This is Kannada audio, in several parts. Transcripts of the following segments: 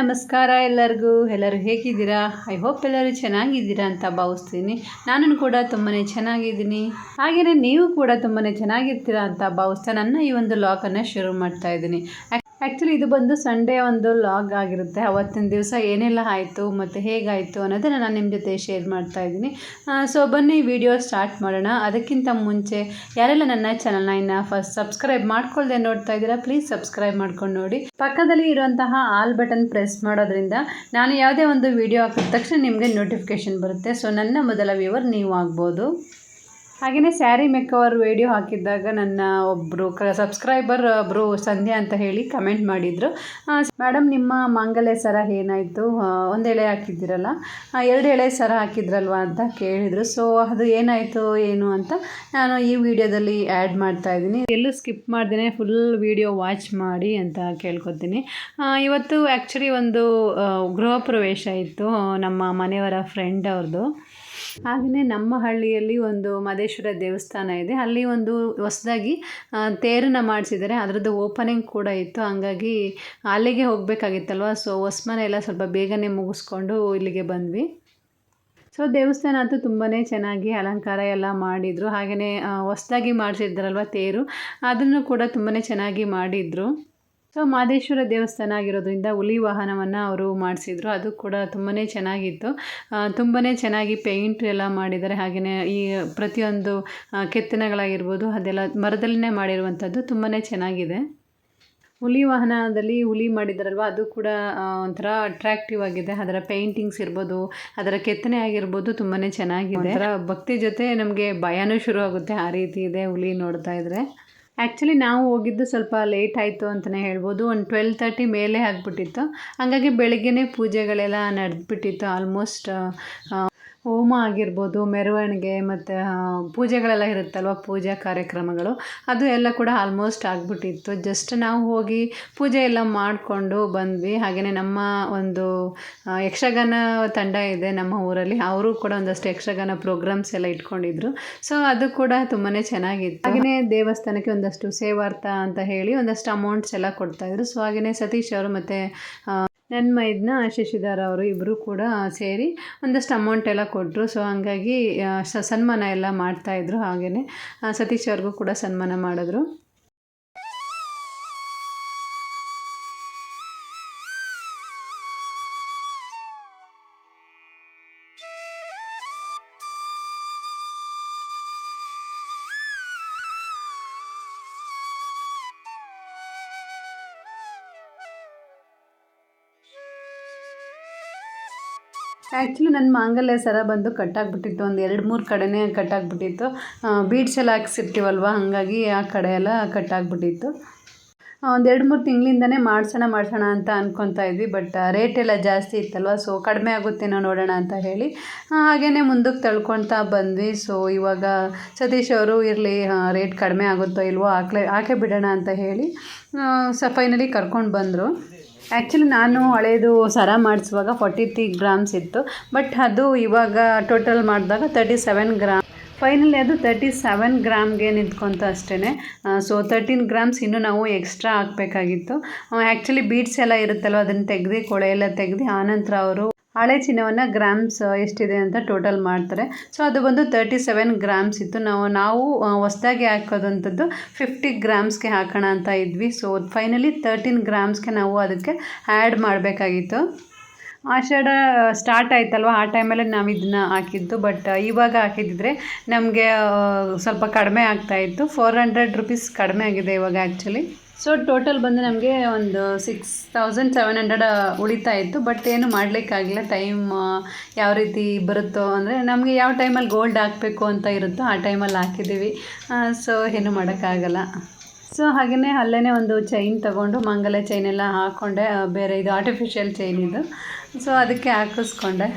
ನಮಸ್ಕಾರ ಎಲ್ಲರಿಗೂ. ಎಲ್ಲರೂ ಹೇಗಿದ್ದೀರಾ? ಐ ಹೋಪ್ ಎಲ್ಲರೂ ಚೆನ್ನಾಗಿದ್ದೀರಾ ಅಂತ ಭಾವಿಸ್ತೀನಿ. ನಾನು ಕೂಡ ತುಂಬಾ ಚೆನ್ನಾಗಿದ್ದೀನಿ. ಹಾಗೆಯೇ ನೀವು ಕೂಡ ತುಂಬಾ ಚೆನ್ನಾಗಿರ್ತೀರಾ ಅಂತ ಭಾವಿಸ್ತಾ ನನ್ನ ಈ ಒಂದು ಲಾಕನ್ನು ಶುರು ಮಾಡ್ತಾ ಇದ್ದೀನಿ. ಆ್ಯಕ್ಚುಲಿ ಇದು ಬಂದು ಸಂಡೇ ಒಂದು ಲಾಗ್ ಆಗಿರುತ್ತೆ. ಅವತ್ತಿನ ದಿವಸ ಏನೆಲ್ಲ ಆಯಿತು ಮತ್ತು ಹೇಗಾಯಿತು ಅನ್ನೋದನ್ನು ನಾನು ನಿಮ್ಮ ಜೊತೆ ಶೇರ್ ಮಾಡ್ತಾ ಇದ್ದೀನಿ. ಸೊ ಬನ್ನಿ ವಿಡಿಯೋ ಸ್ಟಾರ್ಟ್ ಮಾಡೋಣ. ಅದಕ್ಕಿಂತ ಮುಂಚೆ ಯಾರೆಲ್ಲ ನನ್ನ ಚಾನಲ್ನ ಇನ್ನು ಫಸ್ಟ್ ಸಬ್ಸ್ಕ್ರೈಬ್ ಮಾಡ್ಕೊಳ್ದೆ ನೋಡ್ತಾ ಇದ್ದೀರಾ ಪ್ಲೀಸ್ ಸಬ್ಸ್ಕ್ರೈಬ್ ಮಾಡ್ಕೊಂಡು ನೋಡಿ. ಪಕ್ಕದಲ್ಲಿ ಇರುವಂತಹ ಆಲ್ ಬಟನ್ ಪ್ರೆಸ್ ಮಾಡೋದ್ರಿಂದ ನಾನು ಯಾವುದೇ ಒಂದು ವಿಡಿಯೋ ಹಾಕಿದ ತಕ್ಷಣ ನಿಮಗೆ ನೋಟಿಫಿಕೇಷನ್ ಬರುತ್ತೆ. ಸೊ ನನ್ನ ಮೊದಲ ವ್ಯೂವರ್ ನೀವು ಆಗ್ಬೋದು. ಹಾಗೆಯೇ ಸ್ಯಾರಿ ಮೇಕವರ್ ವಿಡಿಯೋ ಹಾಕಿದ್ದಾಗ ನನ್ನ ಒಬ್ಬರು ಕ ಸಬ್ಸ್ಕ್ರೈಬರ್ ಒಬ್ಬರು ಸಂಧ್ಯಾ ಅಂತ ಹೇಳಿ ಕಮೆಂಟ್ ಮಾಡಿದರು. ಮೇಡಮ್, ನಿಮ್ಮ ಮಾಂಗಲ್ಯ ಸರ ಏನಾಯಿತು? ಒಂದು ಎಳೆ ಹಾಕಿದ್ದೀರಲ್ಲ? ಎರಡು ಎಳೆ ಸರ ಹಾಕಿದ್ರಲ್ವಾ ಅಂತ ಕೇಳಿದರು. ಸೊ, ಅದು ಏನಾಯಿತು, ಏನು ಅಂತ ನಾನು ಈ ವಿಡಿಯೋದಲ್ಲಿ ಆ್ಯಡ್ ಮಾಡ್ತಾ ಇದ್ದೀನಿ. ಎಲ್ಲೂ ಸ್ಕಿಪ್ ಮಾಡ್ದೇ ಫುಲ್ ವಿಡಿಯೋ ವಾಚ್ ಮಾಡಿ ಅಂತ ಕೇಳ್ಕೊತೀನಿ. ಇವತ್ತು ಆ್ಯಕ್ಚುಲಿ ಒಂದು ಗೃಹ ಪ್ರವೇಶ ಇತ್ತು ನಮ್ಮ ಮನೆಯವರ ಫ್ರೆಂಡ್ ಅವ್ರದ್ದು. ಹಾಗೆಯೇ ನಮ್ಮ ಹಳ್ಳಿಯಲ್ಲಿ ಒಂದು ಮದೇಶ್ವರ ದೇವಸ್ಥಾನ ಇದೆ. ಅಲ್ಲಿ ಒಂದು ಹೊಸದಾಗಿ ತೇರನ್ನು ಮಾಡಿಸಿದ್ದಾರೆ. ಅದರದ್ದು ಓಪನಿಂಗ್ ಕೂಡ ಇತ್ತು. ಹಂಗಾಗಿ ಅಲ್ಲಿಗೆ ಹೋಗಬೇಕಾಗಿತ್ತಲ್ವ? ಸೊ ಹೊಸ್ಮನೆ ಎಲ್ಲ ಸ್ವಲ್ಪ ಬೇಗನೆ ಮುಗಿಸ್ಕೊಂಡು ಇಲ್ಲಿಗೆ ಬಂದ್ವಿ. ಸೊ ದೇವಸ್ಥಾನ ಅಂತೂ ತುಂಬಾ ಚೆನ್ನಾಗಿ ಅಲಂಕಾರ ಎಲ್ಲ ಮಾಡಿದರು. ಹಾಗೆಯೇ ಹೊಸ್ದಾಗಿ ಮಾಡಿಸಿದ್ರಲ್ವ ತೇರು? ಅದನ್ನು ಕೂಡ ತುಂಬಾ ಚೆನ್ನಾಗಿ ಮಾಡಿದರು. ಸೊ ಮಾದೇಶ್ವರ ದೇವಸ್ಥಾನ ಆಗಿರೋದ್ರಿಂದ ಹುಲಿ ವಾಹನವನ್ನು ಅವರು ಮಾಡಿಸಿದ್ರು. ಅದು ಕೂಡ ತುಂಬಾ ಚೆನ್ನಾಗಿತ್ತು. ತುಂಬಾ ಚೆನ್ನಾಗಿ ಪೇಂಟ್ ಎಲ್ಲ ಮಾಡಿದ್ದಾರೆ. ಹಾಗೆಯೇ ಈ ಪ್ರತಿಯೊಂದು ಕೆತ್ತನೆಗಳಾಗಿರ್ಬೋದು, ಅದೆಲ್ಲ ಮರದಲ್ಲೇ ಮಾಡಿರುವಂಥದ್ದು ತುಂಬಾ ಚೆನ್ನಾಗಿದೆ. ಹುಲಿ ವಾಹನದಲ್ಲಿ ಹುಲಿ ಮಾಡಿದಾರಲ್ವ? ಅದು ಕೂಡ ಒಂಥರ ಅಟ್ರಾಕ್ಟಿವ್ ಆಗಿದೆ. ಅದರ ಪೇಂಟಿಂಗ್ಸ್ ಇರ್ಬೋದು, ಅದರ ಕೆತ್ತನೆ ಆಗಿರ್ಬೋದು ತುಂಬಾ ಚೆನ್ನಾಗಿದೆ. ಅದರ ಭಕ್ತಿ ಜೊತೆ ನಮಗೆ ಭಯನೂ ಶುರು ಆಗುತ್ತೆ ಆ ರೀತಿ ಇದೆ ಹುಲಿ ನೋಡ್ತಾ ಇದ್ರೆ. ಆ್ಯಕ್ಚುಲಿ ನಾವು ಹೋಗಿದ್ದು ಸ್ವಲ್ಪ ಲೇಟ್ ಆಯಿತು ಅಂತಲೇ ಹೇಳ್ಬೋದು. ಒಂದು ಟ್ವೆಲ್ ತರ್ಟಿ ಮೇಲೆ ಆಗಿಬಿಟ್ಟಿತ್ತು. ಹಾಗಾಗಿ ಬೆಳಗ್ಗೆನೇ ಪೂಜೆಗಳೆಲ್ಲ ನಡೆದ್ಬಿಟ್ಟಿತ್ತು. ಆಲ್ಮೋಸ್ಟ್ ಹೋಮ ಆಗಿರ್ಬೋದು, ಮೆರವಣಿಗೆ ಮತ್ತು ಪೂಜೆಗಳೆಲ್ಲ ಇರುತ್ತಲ್ವ, ಪೂಜಾ ಕಾರ್ಯಕ್ರಮಗಳು, ಅದು ಎಲ್ಲ ಕೂಡ ಆಲ್ಮೋಸ್ಟ್ ಆಗಿಬಿಟ್ಟಿತ್ತು. ಜಸ್ಟ್ ನಾವು ಹೋಗಿ ಪೂಜೆ ಎಲ್ಲ ಮಾಡಿಕೊಂಡು ಬಂದ್ವಿ. ಹಾಗೆಯೇ ನಮ್ಮ ಒಂದು ಯಕ್ಷಗಾನ ತಂಡ ಇದೆ ನಮ್ಮ ಊರಲ್ಲಿ. ಅವರು ಕೂಡ ಒಂದಷ್ಟು ಯಕ್ಷಗಾನ ಪ್ರೋಗ್ರಾಮ್ಸ್ ಎಲ್ಲ ಇಟ್ಕೊಂಡಿದ್ರು. ಸೊ ಅದು ಕೂಡ ತುಂಬಾ ಚೆನ್ನಾಗಿತ್ತು. ಹಾಗೆಯೇ ದೇವಸ್ಥಾನಕ್ಕೆ ಒಂದಷ್ಟು ಸೇವಾರ್ಥ ಅಂತ ಹೇಳಿ ಒಂದಷ್ಟು ಅಮೌಂಟ್ಸ್ ಎಲ್ಲ ಕೊಡ್ತಾಯಿದ್ರು ಸೊ ಹಾಗೆಯೇ ಸತೀಶ್ ಅವರು ಮತ್ತು ನನ್ನ ಮೈದ್ನ ಶಶಿಧರ್ ಅವರು ಇಬ್ಬರು ಕೂಡ ಸೇರಿ ಒಂದಷ್ಟು ಅಮೌಂಟ್ ಎಲ್ಲ ಕೊಟ್ಟರು ಸೊ ಹಂಗಾಗಿ ಸನ್ಮಾನ ಎಲ್ಲ ಮಾಡ್ತಾಯಿದ್ರು ಹಾಗೆಯೇ ಸತೀಶ್ ಅವ್ರಿಗೂ ಕೂಡ ಸನ್ಮಾನ ಮಾಡಿದ್ರು. ಆ್ಯಕ್ಚುಲಿ ನನ್ನ ಮಾಂಗಲ್ಯ ಸರ ಬಂದು ಕಟ್ಟಾಗ್ಬಿಟ್ಟಿತ್ತು ಒಂದು ಎರಡು ಮೂರು ಕಡೆನೇ ಕಟ್ಟಾಗ್ಬಿಟ್ಟಿತ್ತು ಬೀಡ್ಸ್ ಎಲ್ಲ ಹಾಕ್ಸಿರ್ತೀವಲ್ವ? ಹಾಗಾಗಿ ಆ ಕಡೆ ಎಲ್ಲ ಕಟ್ಟಾಗ್ಬಿಟ್ಟಿತ್ತು ಒಂದು ಎರಡು ಮೂರು ತಿಂಗಳಿಂದನೇ ಮಾಡಿಸೋಣ ಮಾಡಿಸೋಣ ಅಂತ ಅನ್ಕೊತಾ ಇದ್ವಿ. ಬಟ್ ರೇಟ್ ಎಲ್ಲ ಜಾಸ್ತಿ ಇತ್ತಲ್ವ? ಸೊ ಕಡಿಮೆ ಆಗುತ್ತೇನೋ ನೋಡೋಣ ಅಂತ ಹೇಳಿ ಹಾಗೇ ಮುಂದಕ್ಕೆ ತಳ್ಕೊತಾ ಬಂದ್ವಿ. ಸೊ ಇವಾಗ ಸತೀಶ್ ಅವರು ಇರಲಿ ರೇಟ್ ಕಡಿಮೆ ಆಗುತ್ತೋ ಇಲ್ವೋ ಹಾಕ್ಲೇ ಹಾಕೇ ಬಿಡೋಣ ಅಂತ ಹೇಳಿ ಸ ಫೈನಲಿ ಕರ್ಕೊಂಡು ಬಂದರು. ಆ್ಯಕ್ಚುಲಿ ನಾನು ಹಳೇದು ಸರ ಮಾಡಿಸುವಾಗ ಫಾರ್ಟಿ ತ್ರೀ ಗ್ರಾಮ್ಸ್ ಇತ್ತು. ಬಟ್ ಅದು ಇವಾಗ ಟೋಟಲ್ ಮಾಡಿದಾಗ ತರ್ಟಿ ಸೆವೆನ್ ಗ್ರಾಮ್ ಫೈನಲಿ ಅದು ತರ್ಟಿ ಸೆವೆನ್ ಗ್ರಾಮ್ಗೆ ನಿಂತ್ಕೊಂತ ಅಷ್ಟೇ ಸೊ ತರ್ಟೀನ್ ಗ್ರಾಮ್ಸ್ ಇನ್ನೂ ನಾವು ಎಕ್ಸ್ಟ್ರಾ ಹಾಕಬೇಕಾಗಿತ್ತು. ಆ್ಯಕ್ಚುಲಿ ಬೀಡ್ಸ್ ಎಲ್ಲ ಇರುತ್ತಲ್ವ, ಅದನ್ನು ತೆಗೆದು ಕೊಳೆ ಎಲ್ಲ ತೆಗೆದು, ಆನಂತರ ಅವರು ಹಳೆ ಚಿನ್ನವನ್ನು ಗ್ರಾಮ್ಸ್ ಎಷ್ಟಿದೆ ಅಂತ ಟೋಟಲ್ ಮಾಡ್ತಾರೆ. ಸೊ ಅದು ಬಂದು ತರ್ಟಿ ಸೆವೆನ್ ಗ್ರಾಮ್ಸ್ ಇತ್ತು. ನಾವು ನಾವು ಹೊಸ್ದಾಗಿ ಹಾಕೋದಂಥದ್ದು ಫಿಫ್ಟಿ ಗ್ರಾಮ್ಸ್ಗೆ ಹಾಕೋಣ ಅಂತ ಇದ್ವಿ. ಸೊ ಫೈನಲಿ ತರ್ಟೀನ್ ಗ್ರಾಮ್ಸ್ಗೆ ನಾವು ಅದಕ್ಕೆ ಆ್ಯಡ್ ಮಾಡಬೇಕಾಗಿತ್ತು. ಆಷಾಢ ಸ್ಟಾರ್ಟ್ ಆಯ್ತಲ್ವ? ಆ ಟೈಮಲ್ಲಿ ನಾವು ಇದನ್ನ ಹಾಕಿದ್ದು. ಬಟ್ ಇವಾಗ ಹಾಕಿದ್ದಿದ್ರೆ ನಮಗೆ ಸ್ವಲ್ಪ ಕಡಿಮೆ ಆಗ್ತಾಯಿತ್ತು ಫೋರ್ ಹಂಡ್ರೆಡ್ ರುಪೀಸ್ ಕಡಿಮೆ ಆಗಿದೆ ಇವಾಗ ಆ್ಯಕ್ಚುಲಿ ಸೊ ಟೋಟಲ್ ಬಂದು ನಮಗೆ ಒಂದು ಸಿಕ್ಸ್ ತೌಸಂಡ್ ಸೆವೆನ್ ಹಂಡ್ರೆಡ್ ಉಳಿತಾ ಇತ್ತು. ಬಟ್ ಏನು ಮಾಡಲಿಕ್ಕಾಗಿಲ್ಲ ಟೈಮ್ ಯಾವ ರೀತಿ ಬರುತ್ತೋ ಅಂದರೆ ನಮಗೆ ಯಾವ ಟೈಮಲ್ಲಿ ಗೋಲ್ಡ್ ಹಾಕಬೇಕು ಅಂತ ಇರುತ್ತೋ ಆ ಟೈಮಲ್ಲಿ ಹಾಕಿದ್ದೀವಿ. ಸೊ ಏನು ಮಾಡೋಕ್ಕಾಗಲ್ಲ. ಸೊ ಹಾಗೆಯೇ ಅಲ್ಲೇ ಒಂದು ಚೈನ್ ತೊಗೊಂಡು ಮಂಗಲ ಚೈನ್ ಎಲ್ಲ ಹಾಕ್ಕೊಂಡೆ ಬೇರೆ ಇದು ಆರ್ಟಿಫಿಷಿಯಲ್ ಚೈನ್ ಇದು. ಸೊ ಅದಕ್ಕೆ ಹಾಕಿಸ್ಕೊಂಡೆ.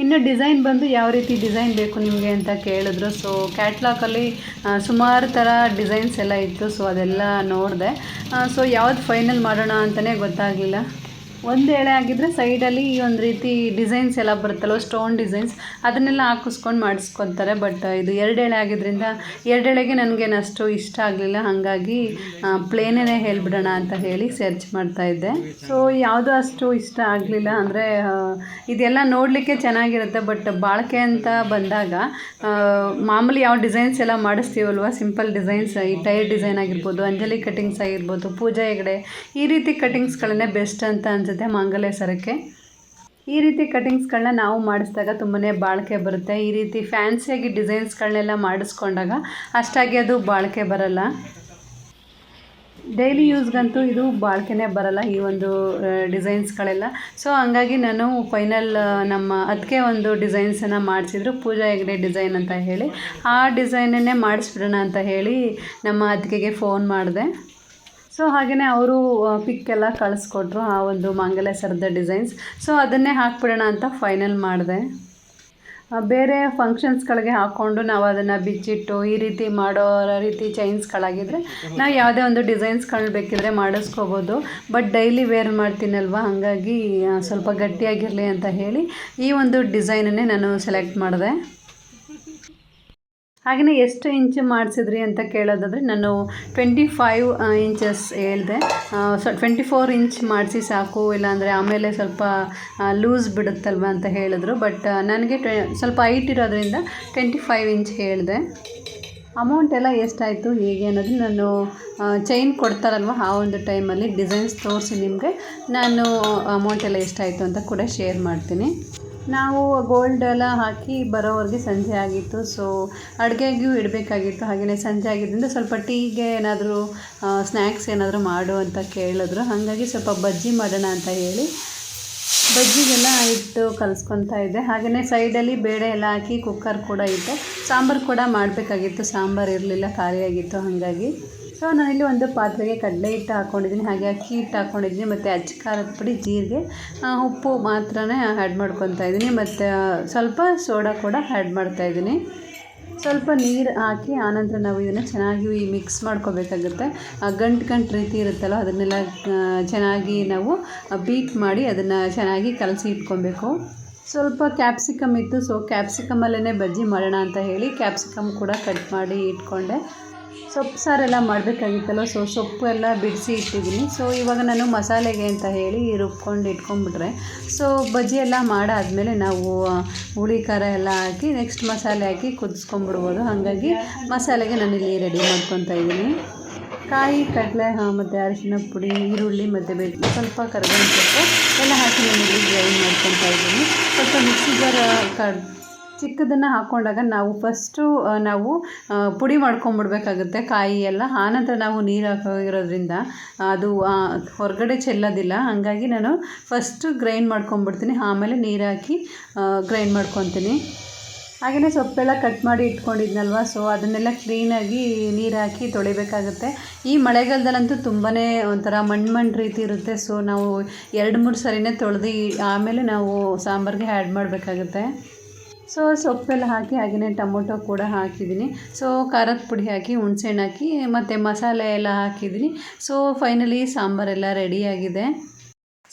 ಇನ್ನು ಡಿಸೈನ್ ಬಂದು ಯಾವ ರೀತಿ ಡಿಸೈನ್ ಬೇಕು ನಿಮಗೆ ಅಂತ ಕೇಳಿದ್ರು. ಸೊ ಕ್ಯಾಟ್ಲಾಗಲ್ಲಿ ಸುಮಾರು ಥರ ಡಿಸೈನ್ಸ್ ಎಲ್ಲ ಇತ್ತು. ಸೊ ಅದೆಲ್ಲ ನೋಡಿದೆ. ಸೊ ಯಾವ್ದು ಫೈನಲ್ ಮಾಡೋಣ ಅಂತಲೇ ಗೊತ್ತಾಗಲಿಲ್ಲ. ಒಂದು ಎಳೆ ಆಗಿದ್ದರೆ ಸೈಡಲ್ಲಿ ಈ ಒಂದು ರೀತಿ ಡಿಸೈನ್ಸ್ ಎಲ್ಲ ಬರುತ್ತಲ್ವ ಸ್ಟೋನ್ ಡಿಸೈನ್ಸ್ ಅದನ್ನೆಲ್ಲ ಹಾಕಿಸ್ಕೊಂಡು ಮಾಡಿಸ್ಕೊತಾರೆ. ಬಟ್ ಇದು ಎರಡು ಎಳೆ ಆಗಿದ್ದರಿಂದ ಎರಡು ಎಳೆಗೆ ನನಗೇನು ಅಷ್ಟು ಇಷ್ಟ ಆಗಲಿಲ್ಲ. ಹಾಗಾಗಿ ಪ್ಲೇನೇ ಹೇಳಿಬಿಡೋಣ ಅಂತ ಹೇಳಿ ಸರ್ಚ್ ಮಾಡ್ತಾ ಇದ್ದೆ. ಸೊ ಯಾವುದು ಅಷ್ಟು ಇಷ್ಟ ಆಗಲಿಲ್ಲ ಅಂದರೆ ಇದೆಲ್ಲ ನೋಡಲಿಕ್ಕೆ ಚೆನ್ನಾಗಿರುತ್ತೆ. ಬಟ್ ಬಾಳಿಕೆ ಅಂತ ಬಂದಾಗ ಮಾಮೂಲಿ ಯಾವ ಡಿಸೈನ್ಸ್ ಎಲ್ಲ ಮಾಡಿಸ್ತೀವಲ್ವ? ಸಿಂಪಲ್ ಡಿಸೈನ್ಸ್ ಈ ಟೈರ್ ಡಿಸೈನ್ ಆಗಿರ್ಬೋದು, ಅಂಜಲಿ ಕಟಿಂಗ್ಸ್ ಆಗಿರ್ಬೋದು, ಪೂಜಾ ಹೆಗಡೆ, ಈ ರೀತಿ ಕಟಿಂಗ್ಸ್ಗಳನ್ನೇ ಬೆಸ್ಟ್ ಅಂತ ಅನಿಸುತ್ತೆ ಮಾಂಗಲ್ಯ ಸರಕ್ಕೆ. ಈ ರೀತಿ ಕಟಿಂಗ್ಸ್ಗಳನ್ನ ನಾವು ಮಾಡಿಸಿದಾಗ ತುಂಬಾ ಬಾಳಿಕೆ ಬರುತ್ತೆ. ಈ ರೀತಿ ಫ್ಯಾನ್ಸಿಯಾಗಿ ಡಿಸೈನ್ಸ್ಗಳನ್ನೆಲ್ಲ ಮಾಡಿಸ್ಕೊಂಡಾಗ ಅಷ್ಟಾಗಿ ಅದು ಬಾಳಿಕೆ ಬರಲ್ಲ. ಡೈಲಿ ಯೂಸ್ಗಂತೂ ಇದು ಬಾಳ್ಕೆನೇ ಬರಲ್ಲ ಈ ಒಂದು ಡಿಸೈನ್ಸ್ಗಳೆಲ್ಲ. ಸೊ, ಹಂಗಾಗಿ ನಾನು ಫೈನಲ್ ನಮ್ಮ ಅದಕ್ಕೆ ಒಂದು ಡಿಸೈನ್ಸನ್ನು ಮಾಡಿಸಿದ್ರು. ಪೂಜಾ ಹೆಗ್ಡೆ ಡಿಸೈನ್ ಅಂತ ಹೇಳಿ. ಆ ಡಿಸೈನನ್ನೇ ಮಾಡಿಸ್ಬಿಡೋಣ ಅಂತ ಹೇಳಿ ನಮ್ಮ ಅದಕ್ಕೆ ಫೋನ್ ಮಾಡಿದೆ. ಸೊ ಹಾಗೆಯೇ ಅವರು ಪಿಕ್ ಎಲ್ಲ ಕಳಿಸ್ಕೊಟ್ರು, ಆ ಒಂದು ಮಾಂಗಲ್ಯ ಸರದ ಡಿಸೈನ್ಸ್ ಸೊ ಅದನ್ನೇ ಹಾಕ್ಬಿಡೋಣ ಅಂತ ಫೈನಲ್ ಮಾಡಿದೆ. ಬೇರೆ ಫಂಕ್ಷನ್ಸ್ಗಳಿಗೆ ಹಾಕ್ಕೊಂಡು ನಾವು ಅದನ್ನು ಬಿಚ್ಚಿಟ್ಟು, ಈ ರೀತಿ ಮಾಡೋ ರೀತಿ ಚೈನ್ಸ್ಗಳಾಗಿದ್ದರೆ ನಾವು ಯಾವುದೇ ಒಂದು ಡಿಸೈನ್ಸ್ಗಳು ಬೇಕಿದ್ರೆ ಮಾಡಿಸ್ಕೋಬೋದು. ಬಟ್ ಡೈಲಿ ವೇರ್ ಮಾಡ್ತೀನಲ್ವ, ಹಾಗಾಗಿ ಸ್ವಲ್ಪ ಗಟ್ಟಿಯಾಗಿರಲಿ ಅಂತ ಹೇಳಿ ಈ ಒಂದು ಡಿಸೈನನ್ನೇ ನಾನು ಸೆಲೆಕ್ಟ್ ಮಾಡಿದೆ. ಹಾಗೆಯೇ ಎಷ್ಟು ಇಂಚ್ ಮಾಡಿಸಿದ್ರಿ ಅಂತ ಕೇಳೋದಾದರೆ ನಾನು ಟ್ವೆಂಟಿ ಫೈವ್ ಇಂಚಸ್ ಹೇಳಿದೆ. ಸೊ ಟ್ವೆಂಟಿ ಫೋರ್ ಇಂಚ್ ಮಾಡಿಸಿ ಸಾಕು, ಇಲ್ಲಾಂದರೆ ಆಮೇಲೆ ಸ್ವಲ್ಪ ಲೂಸ್ ಬಿಡುತ್ತಲ್ವ ಅಂತ ಹೇಳಿದ್ರು. ಬಟ್ ನನಗೆ ಟ್ವೆ, ಸ್ವಲ್ಪ ಹೈಟ್ ಇರೋದ್ರಿಂದ ಟ್ವೆಂಟಿ ಫೈವ್ ಇಂಚ್ ಹೇಳಿದೆ. ಅಮೌಂಟ್ ಎಲ್ಲ ಎಷ್ಟಾಯಿತು, ಹೇಗೆ ಅನ್ನೋದು ನಾನು ಚೈನ್ ಕೊಡ್ತಾರಲ್ವ ಆ ಒಂದು ಟೈಮಲ್ಲಿ, ಡಿಸೈನ್ಸ್ ತೋರಿಸಿ ನಿಮಗೆ. ನಾನು ಅಮೌಂಟ್ ಎಲ್ಲ ಎಷ್ಟಾಯಿತು ಅಂತ ಕೂಡ ಶೇರ್ ಮಾಡ್ತೀನಿ. ನಾವು ಗೋಲ್ಡ್ ಎಲ್ಲ ಹಾಕಿ ಬರೋವರೆಗೆ ಸಂಜೆ ಆಗಿತ್ತು ಸೊ ಅಡುಗೆಗೂ ಇಡಬೇಕಾಗಿತ್ತು. ಹಾಗೆಯೇ ಸಂಜೆ ಆಗಿದ್ದರಿಂದ ಸ್ವಲ್ಪ ಟೀಗೆ ಏನಾದರೂ ಸ್ನ್ಯಾಕ್ಸ್ ಏನಾದರೂ ಮಾಡು ಅಂತ ಕೇಳಿದ್ರು. ಹಾಗಾಗಿ ಸ್ವಲ್ಪ ಬಜ್ಜಿ ಮಾಡೋಣ ಅಂತ ಹೇಳಿ ಬಜ್ಜಿಗೆಲ್ಲ ಇಟ್ಟು ಕಲಿಸ್ಕೊತಾ ಇದ್ದೆ. ಹಾಗೆಯೇ ಸೈಡಲ್ಲಿ ಬೇಳೆ ಎಲ್ಲ ಹಾಕಿ ಕುಕ್ಕರ್ ಕೂಡ ಇತ್ತು. ಸಾಂಬಾರು ಕೂಡ ಮಾಡಬೇಕಾಗಿತ್ತು. ಸಾಂಬಾರು ಇರಲಿಲ್ಲ, ಖಾಲಿಯಾಗಿತ್ತು. ಹಾಗಾಗಿ ಸೊ ನಾನಿಲ್ಲಿ ಒಂದು ಪಾತ್ರೆಗೆ ಕಡಲೆ ಹಿಟ್ಟು ಹಾಕ್ಕೊಂಡಿದ್ದೀನಿ ಹಾಗೆ ಅಕ್ಕಿ ಹಿಟ್ಟು ಹಾಕ್ಕೊಂಡಿದ್ದೀನಿ ಮತ್ತು ಅಚ್ಚ ಖಾರದ ಪುಡಿ, ಜೀರಿಗೆ ಉಪ್ಪು ಮಾತ್ರನೇ ಆ್ಯಡ್ ಮಾಡ್ಕೊತಾ ಇದ್ದೀನಿ, ಮತ್ತು ಸ್ವಲ್ಪ ಸೋಡಾ ಕೂಡ ಆ್ಯಡ್ ಮಾಡ್ತಾಯಿದ್ದೀನಿ ಸ್ವಲ್ಪ ನೀರು ಹಾಕಿ, ಆನಂತರ ನಾವು ಇದನ್ನು ಚೆನ್ನಾಗಿ ಮಿಕ್ಸ್ ಮಾಡ್ಕೋಬೇಕಾಗುತ್ತೆ. ಗಂಟು ಗಂಟು ರೀತಿ ಇರುತ್ತಲ್ಲ, ಅದನ್ನೆಲ್ಲ ಚೆನ್ನಾಗಿ ನಾವು ಬೀಟ್ ಮಾಡಿ ಅದನ್ನು ಚೆನ್ನಾಗಿ ಕಲಸಿ ಇಟ್ಕೊಬೇಕು. ಸ್ವಲ್ಪ ಕ್ಯಾಪ್ಸಿಕಮ್ ಇತ್ತು ಸೊ ಕ್ಯಾಪ್ಸಿಕಮಲ್ಲೇ ಬಜ್ಜಿ ಮಾಡೋಣ ಅಂತ ಹೇಳಿ ಕ್ಯಾಪ್ಸಿಕಮ್ ಕೂಡ ಕಟ್ ಮಾಡಿ ಇಟ್ಕೊಂಡೆ. ಸೊಪ್ಪು ಸಾರೆಲ್ಲ ಮಾಡಬೇಕಾಗಿತ್ತಲ್ಲ ಸೊ ಸೊಪ್ಪು ಎಲ್ಲ ಬಿಡಿಸಿ ಇಟ್ಟಿದ್ದೀನಿ. ಸೊ ಇವಾಗ ನಾನು ಮಸಾಲೆಗೆ ಅಂತ ಹೇಳಿ ರುಬ್ಕೊಂಡು ಇಟ್ಕೊಂಡ್ಬಿಟ್ರೆ ಸೊ ಬಜ್ಜಿ ಎಲ್ಲ ಮಾಡಾದಮೇಲೆ ನಾವು ಹುಳಿ, ಖಾರ ಎಲ್ಲ ಹಾಕಿ ನೆಕ್ಸ್ಟ್ ಮಸಾಲೆ ಹಾಕಿ ಕುದಿಸ್ಕೊಂಡ್ಬಿಡ್ಬೋದು. ಹಾಗಾಗಿ ಮಸಾಲೆಗೆ ನಾನು ಇಲ್ಲಿ ರೆಡಿ ಮಾಡ್ಕೊತಾ ಇದ್ದೀನಿ. ಕಾಯಿ, ಕಡಲೆ ಮತ್ತು ಅರಿಶಿನ ಪುಡಿ, ಈರುಳ್ಳಿ ಮತ್ತು ಬೆಳ್ ಸ್ವಲ್ಪ ಕರ್ಬೇವಿನ ಸೊಪ್ಪು ಎಲ್ಲ ಹಾಕಿ ನಾನಿಲ್ಲಿ ಗ್ರೈಂಡ್ ಮಾಡ್ಕೊತಾ ಇದ್ದೀನಿ. ಸ್ವಲ್ಪ ಮಿಕ್ಸಿ ಜಾರ್ ಕ ಚಿಕ್ಕದನ್ನು ಹಾಕ್ಕೊಂಡಾಗ ನಾವು ಫಸ್ಟು ನಾವು ಪುಡಿ ಮಾಡ್ಕೊಂಬಿಡ್ಬೇಕಾಗುತ್ತೆ. ಕಾಯಿ ಎಲ್ಲ. ಆನಂತರ ನಾವು ನೀರು ಹಾಕೋಗಿರೋದ್ರಿಂದ ಅದು ಹೊರಗಡೆ ಚೆಲ್ಲೋದಿಲ್ಲ. ಹಾಗಾಗಿ ನಾನು ಫಸ್ಟು ಗ್ರೈಂಡ್ ಮಾಡ್ಕೊಂಬಿಡ್ತೀನಿ. ಆಮೇಲೆ ನೀರು ಹಾಕಿ ಗ್ರೈಂಡ್ ಮಾಡ್ಕೊತೀನಿ. ಹಾಗೆಯೇ ಸೊಪ್ಪೆಲ್ಲ ಕಟ್ ಮಾಡಿ ಇಟ್ಕೊಂಡಿದ್ನಲ್ವ? ಸೊ ಅದನ್ನೆಲ್ಲ ಕ್ಲೀನಾಗಿ ನೀರು ಹಾಕಿ ತೊಳಿಬೇಕಾಗುತ್ತೆ. ಈ ಮಳೆಗಾಲದಲ್ಲಂತೂ ತುಂಬಾ ಒಂಥರ ಮಣ್ಣು ಮಣ್ಣು ರೀತಿ ಇರುತ್ತೆ. ಸೊ ನಾವು ಎರಡು ಮೂರು ಸರಿನೇ ತೊಳೆದು ಆಮೇಲೆ ನಾವು ಸಾಂಬಾರಿಗೆ ಆ್ಯಡ್ ಮಾಡಬೇಕಾಗುತ್ತೆ. ಸೊ ಸೊಪ್ಪೆಲ್ಲ ಹಾಕಿ ಹಾಗೆಯೇ ಟೊಮೊಟೊ ಕೂಡ ಹಾಕಿದ್ದೀನಿ. ಸೊ ಖಾರದ ಪುಡಿ ಹಾಕಿ, ಹುಣ್ಸೆಹಣ್ಣು ಹಾಕಿ, ಮತ್ತು ಮಸಾಲೆ ಎಲ್ಲ ಹಾಕಿದ್ದೀನಿ. ಸೊ ಫೈನಲಿ ಸಾಂಬಾರೆಲ್ಲ ರೆಡಿಯಾಗಿದೆ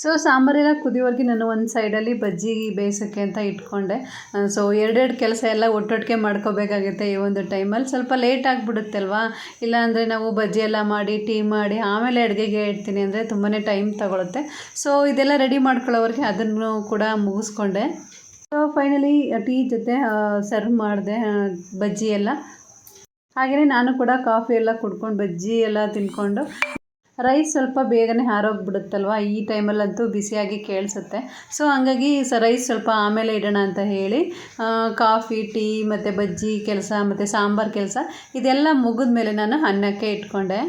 ಸೊ ಸಾಂಬಾರೆಲ್ಲ ಕುದಿಯೋವರೆಗೆ ನಾನು ಒಂದು ಸೈಡಲ್ಲಿ ಬಜ್ಜಿ ಬೇಯಿಸೋಕ್ಕೆ ಅಂತ ಇಟ್ಕೊಂಡೆ. ಸೊ ಎರಡೆರಡು ಕೆಲಸ ಎಲ್ಲ ಒಟ್ಟೊಟ್ಟಿಗೆ ಮಾಡ್ಕೋಬೇಕಾಗುತ್ತೆ ಈ ಒಂದು ಟೈಮಲ್ಲಿ ಸ್ವಲ್ಪ ಲೇಟ್ ಆಗಿಬಿಡುತ್ತಲ್ವಾ? ಇಲ್ಲಾಂದರೆ ನಾವು ಬಜ್ಜಿ ಎಲ್ಲ ಮಾಡಿ, ಟೀ ಮಾಡಿ, ಆಮೇಲೆ ಅಡುಗೆಗೆ ಇಡ್ತೀನಿ ಅಂದರೆ ತುಂಬಾ ಟೈಮ್ ತಗೊಳುತ್ತೆ. ಸೊ ಇದೆಲ್ಲ ರೆಡಿ ಮಾಡ್ಕೊಳ್ಳೋವರೆಗೆ ಅದನ್ನು ಕೂಡ ಮುಗಿಸ್ಕೊಂಡೆ. ಸೊ ಫೈನಲಿ ಟೀ ಜೊತೆ ಸರ್ವ್ ಮಾಡಿದೆ ಬಜ್ಜಿ ಎಲ್ಲ. ಹಾಗೆಯೇ ನಾನು ಕೂಡ ಕಾಫಿ ಎಲ್ಲ ಕುಡ್ಕೊಂಡು ಬಜ್ಜಿ ಎಲ್ಲ ತಿನ್ಕೊಂಡು ರೈಸ್ ಸ್ವಲ್ಪ ಬೇಗನೆ ಹಾರೋಗ್ಬಿಡುತ್ತಲ್ವ? ಈ ಟೈಮಲ್ಲಂತೂ ಬಿಸಿಯಾಗಿ ಕೇಳಿಸುತ್ತೆ. ಸೊ ಹಂಗಾಗಿ ಸ ರೈಸ್ ಸ್ವಲ್ಪ ಆಮೇಲೆ ಇಡೋಣ ಅಂತ ಹೇಳಿ ಕಾಫಿ, ಟೀ, ಮತ್ತು ಬಜ್ಜಿ ಕೆಲಸ, ಮತ್ತು ಸಾಂಬಾರು ಕೆಲಸ, ಇದೆಲ್ಲ ಮುಗಿದ ಮೇಲೆ ನಾನು ಅನ್ನಕ್ಕೆ ಇಟ್ಕೊಂಡೆ.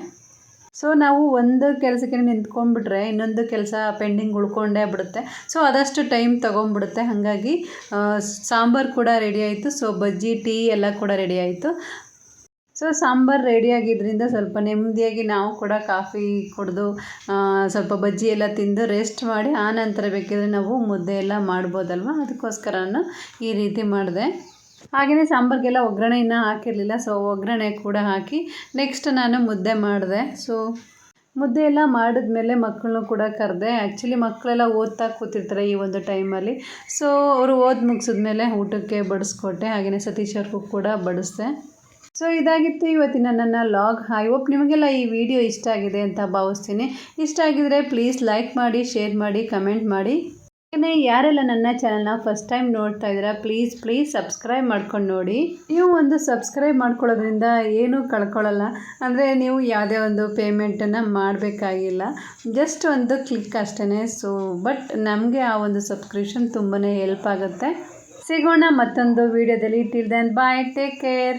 ಸೊ ನಾವು ಒಂದು ಕೆಲಸಕ್ಕೆ ನಿಂತ್ಕೊಂಡ್ಬಿಟ್ರೆ ಇನ್ನೊಂದು ಕೆಲಸ ಪೆಂಡಿಂಗ್ ಉಳ್ಕೊಂಡೇ ಬಿಡುತ್ತೆ. ಸೊ ಆದಷ್ಟು ಟೈಮ್ ತೊಗೊಂಡ್ಬಿಡುತ್ತೆ. ಹಾಗಾಗಿ ಸಾಂಬಾರು ಕೂಡ ರೆಡಿ ಆಯಿತು. ಸೊ ಬಜ್ಜಿ, ಟೀ ಎಲ್ಲ ಕೂಡ ರೆಡಿ ಆಯಿತು. ಸೊ ಸಾಂಬಾರು ರೆಡಿಯಾಗಿದ್ದರಿಂದ ಸ್ವಲ್ಪ ನೆಮ್ಮದಿಯಾಗಿ ನಾವು ಕೂಡ ಕಾಫಿ ಕುಡಿದು ಸ್ವಲ್ಪ ಬಜ್ಜಿ ಎಲ್ಲ ತಿಂದು ರೆಸ್ಟ್ ಮಾಡಿ ಆನಂತರ ನಂತರ ಬೇಕಿದ್ರೆ ನಾವು ಮುದ್ದೆ ಎಲ್ಲ ಮಾಡ್ಬೋದಲ್ವ? ಅದಕ್ಕೋಸ್ಕರ ಈ ರೀತಿ ಮಾಡಿದೆ. ಹಾಗೆಯೇ ಸಾಂಬಾರಿಗೆಲ್ಲ ಒಗ್ಗರಣೆ ಇನ್ನೂ ಹಾಕಿರಲಿಲ್ಲ ಸೊ ಒಗ್ಗರಣೆ ಕೂಡ ಹಾಕಿ ನೆಕ್ಸ್ಟ್ ನಾನು ಮುದ್ದೆ ಮಾಡಿದೆ. ಸೊ ಮುದ್ದೆ ಎಲ್ಲ ಮಾಡಿದ್ಮೇಲೆ ಮಕ್ಕಳನ್ನೂ ಕೂಡ ಕರೆದೆ. ಆ್ಯಕ್ಚುಲಿ ಮಕ್ಕಳೆಲ್ಲ ಓದ್ತಾ ಕೂತಿರ್ತಾರೆ ಈ ಒಂದು ಟೈಮಲ್ಲಿ ಸೊ ಅವರು ಓದಿ ಮುಗಿಸಿದ್ಮೇಲೆ ಊಟಕ್ಕೆ ಬಡಿಸ್ಕೊಟ್ಟೆ. ಹಾಗೆಯೇ ಸತೀಶ್ ಅವ್ರಿಗೂ ಕೂಡ ಬಡಿಸ್ದೆ. ಸೊ ಇದಾಗಿತ್ತು ಇವತ್ತಿನ ನನ್ನ ಲಾಗ್. ಹಾಯ್ ಹೋಪ್ ನಿಮಗೆಲ್ಲ ಈ ವಿಡಿಯೋ ಇಷ್ಟ ಆಗಿದೆ ಅಂತ ಭಾವಿಸ್ತೀನಿ. ಇಷ್ಟ ಆಗಿದರೆ ಪ್ಲೀಸ್ ಲೈಕ್ ಮಾಡಿ ಶೇರ್ ಮಾಡಿ ಕಮೆಂಟ್ ಮಾಡಿ. ಹಾಗೆಯೇ ಯಾರೆಲ್ಲ ನನ್ನ ಚಾನಲ್ನ ಫಸ್ಟ್ ಟೈಮ್ ನೋಡ್ತಾ ಇದ್ದೀರಾ ಪ್ಲೀಸ್ ಪ್ಲೀಸ್ ಸಬ್ಸ್ಕ್ರೈಬ್ ಮಾಡ್ಕೊಂಡು ನೋಡಿ. ನೀವು ಒಂದು ಸಬ್ಸ್ಕ್ರೈಬ್ ಮಾಡ್ಕೊಳ್ಳೋದ್ರಿಂದ ಏನೂ ಕಳ್ಕೊಳ್ಳಲ್ಲ. ಅಂದರೆ ನೀವು ಯಾವುದೇ ಒಂದು ಪೇಮೆಂಟನ್ನು ಮಾಡಬೇಕಾಗಿಲ್ಲ. ಜಸ್ಟ್ ಒಂದು ಕ್ಲಿಕ್ ಅಷ್ಟೇ ಸೊ ಬಟ್ ನಮಗೆ ಆ ಒಂದು ಸಬ್ಸ್ಕ್ರಿಪ್ಷನ್ ತುಂಬಾ ಹೆಲ್ಪ್ ಆಗುತ್ತೆ. ಸಿಗೋಣ ಮತ್ತೊಂದು ವೀಡಿಯೋದಲ್ಲಿ till then bye take care